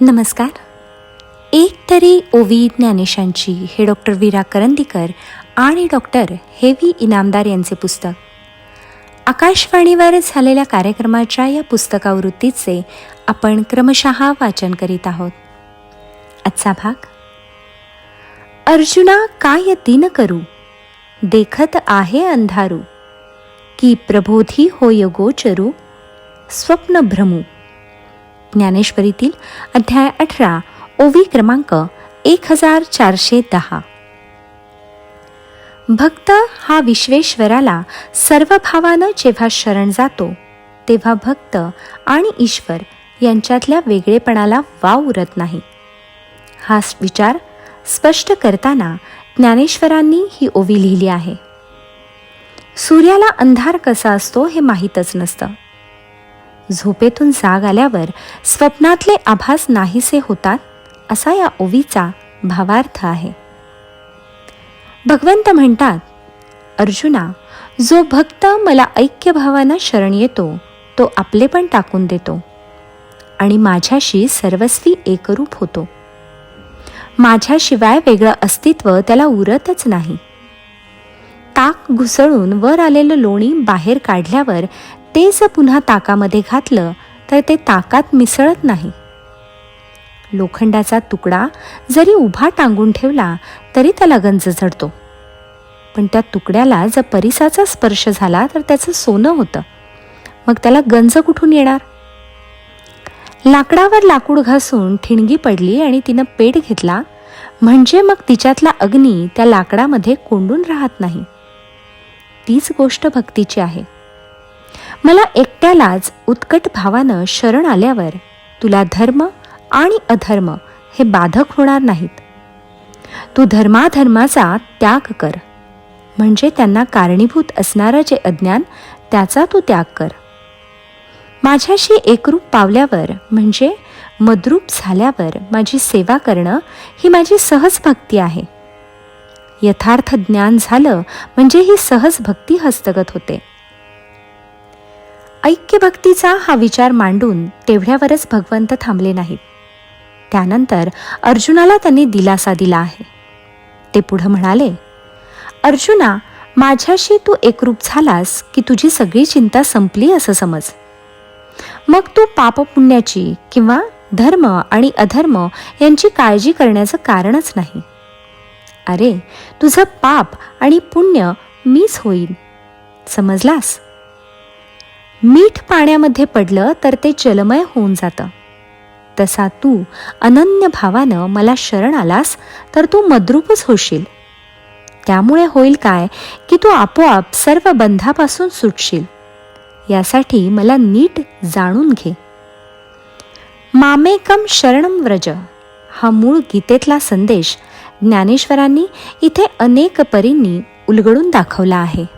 नमस्कार. एक तरी ओवी ज्ञानेशांची हे डॉक्टर वीरा करंदीकर आणि डॉक्टर हेवी इनामदार यांचे पुस्तक. आकाशवाणीवर झालेल्या कार्यक्रमाच्या या पुस्तकावृत्तीचे आपण क्रमशः वाचन करीत आहोत. आजचा भाग अर्जुना काय दिन करू? देखत आहे अंधारू. की प्रबोधी होय गोचरू स्वप्न भ्रमू. ज्ञानेश्वरीतील अध्याय अठरा ओवी क्रमांक एक हजार चारशे दहा. भक्त हा विश्वेश्वराला सर्व भावानं जेव्हा शरण जातो तेव्हा भक्त आणि ईश्वर यांच्यातल्या वेगळेपणाला वाव उरत नाही. हा विचार स्पष्ट करताना ज्ञानेश्वरांनी ही ओवी लिहिली आहे. सूर्याला अंधार कसा असतो हे माहीतच नसतं. झोपेतून जाग आल्यावर स्वप्नातले आभास नाहीसे होतात असा या ओवीचा भावार्थ आहे. भगवंत म्हणतात अर्जुना जो भक्त मला ऐक्य भावानं शरण येतो तो आपले पण टाकून देतो आणि माझ्याशी सर्वस्वी एकरूप होतो. माझ्याशिवाय वेगळं अस्तित्व त्याला उरतच नाही. ताक घुसळून वर आलेलं लोणी बाहेर काढल्यावर ते जर पुन्हा ताकामध्ये घातलं तर ते ताकात मिसळत नाही. लोखंडाचा तुकडा जरी उभा टांगून ठेवला तरी त्याला गंज झडतो. पण त्या तुकड्याला जर परिसाचा स्पर्श झाला तर त्याचं सोनं होतं. मग त्याला गंज कुठून येणार? लाकडावर लाकूड घासून ठिणगी पडली आणि तिनं पेट घेतला म्हणजे मग तिच्यातला अग्नी त्या लाकडामध्ये कोंडून राहत नाही. तीच गोष्ट भक्तीची आहे. मला एकट्यालाच उत्कट भावानं शरण आल्यावर तुला धर्म आणि अधर्म हे बाधक होणार नाहीत. तू धर्माधर्माचा त्याग कर. म्हणजे त्यांना कारणीभूत असणारं जे अज्ञान त्याचा तू त्याग कर. माझ्याशी एकरूप पावल्यावर म्हणजे मद्रूप झाल्यावर माझी सेवा करणं ही माझी सहज भक्ती आहे. यथार्थ ज्ञान झालं म्हणजे ही सहज भक्ती हस्तगत होते. ऐक्यभक्तीचा हा विचार मांडून तेवढ्यावरच भगवंत थांबले नाहीत. त्यानंतर अर्जुनाला त्यांनी दिलासा दिला आहे. ते पुढं म्हणाले अर्जुना माझ्याशी तू एकरूप झालास की तुझी सगळी चिंता संपली असं समज. मग तू पापपुण्याची किंवा धर्म आणि अधर्म यांची काळजी करण्याचं कारणच नाही. अरे तुझं पाप आणि पुण्य मीच होईल समजलास? मीठ पाण्यामध्ये पडलं तर ते जलमय होऊन जातं. तसा तू अनन्य भावानं मला शरण आलास तर तू मद्रूपच होशील. त्यामुळे होईल काय की तू आपोआप सर्व बंधापासून सुटशील. यासाठी मला नीट जाणून घे. मामेकम शरणम व्रज. हा मूळ गीतेतला संदेश ज्ञानेश्वरांनी इथे अनेक परींनी उलगडून दाखवला आहे.